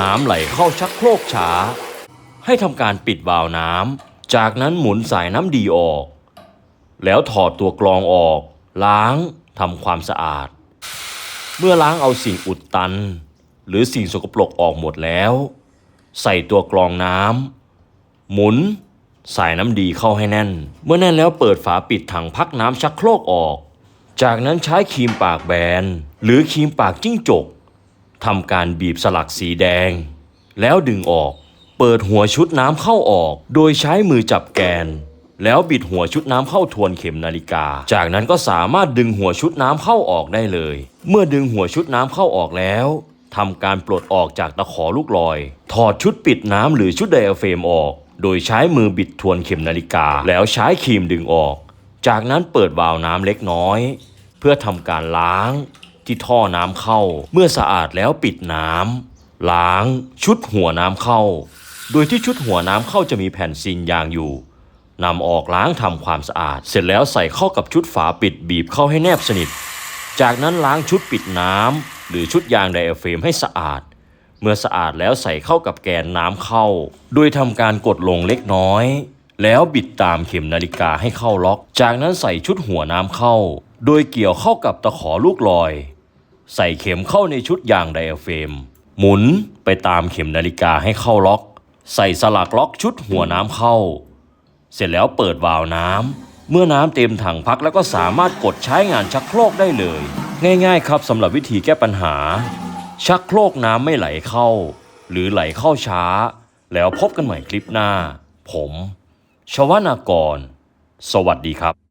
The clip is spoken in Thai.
น้ำไหลเข้าชักโครกช้า ให้ทำการปิดวาล์วน้ำ จากนั้นหมุนสายน้ำดีออก แล้วถอดตัวกรองออก ล้างทำความสะอาด เมื่อล้างเอาสิ่งอุดตัน หรือสิ่งสกปรกออกหมดแล้ว ใส่ตัวกรองน้ำหมุนใส่น้ำดีเข้าให้แน่น เมื่อแน่นแล้วเปิดฝาปิดถังพักน้ำชักโครกออก จากนั้นใช้ครีมปากแบน หรือครีมปากจิ้งจก ทำการบีบสลักสีแดง แล้วดึงออก เปิดหัวชุดน้ำเข้าออก โดยใช้มือจับแกน แล้วบิดหัวชุดน้ำเข้าทวนเข็มนาฬิกา จากนั้นก็สามารถดึงหัวชุดน้ำเข้าออกได้เลย เมื่อดึงหัวชุดน้ำเข้าออกแล้วทำการปลดออกจากตะขอลูกลอย ถอดชุดปิดน้ำหรือชุดไดอะเฟรมออก โดยใช้มือบิดทวนเข็มนาฬิกา แล้วใช้ครีมดึงออก จากนั้นเปิดวาล์วน้ำเล็กน้อย เพื่อทำการล้าง ที่ท่อน้ำเข้า เมื่อสะอาดแล้วปิดน้ำล้างชุดหัวน้ำเข้า โดยที่ชุดหัวน้ำเข้าจะมีแผ่นซีนยางอยู่นำออกล้างทำความสะอาด เสร็จแล้วใส่เข้ากับชุดฝาปิดบีบเข้าให้แนบสนิท จากนั้นล้างชุดปิดน้ำหรือชุดยางไดอะเฟรมให้สะอาด เมื่อสะอาดแล้วใส่เข้ากับแกนน้ำเข้า โดยทำการกดลงเล็กน้อย แล้วบิดตามเข็มนาฬิกาให้เข้าล็อก จากนั้นใส่ชุดหัวน้ำเข้า โดยเกี่ยวเข้ากับตะขอลูกลอย ใส่เข็มเข้าในชุดยางไดอะเฟรม หมุนไปตามเข็มนาฬิกาให้เข้าล็อก ใส่สลักล็อกชุดหัวน้ำเข้า เสร็จแล้วเปิดวาล์วน้ำ เมื่อน้ำเต็มถังพักแล้วก็สามารถกดใช้งานชักโครกได้เลย ง่ายๆ ครับสำหรับวิธีแก้ปัญหา ชักโครกน้ำไม่ไหลเข้า หรือไหลเข้าช้า แล้วพบกันใหม่คลิปหน้า ผม ชวนากร สวัสดีครับ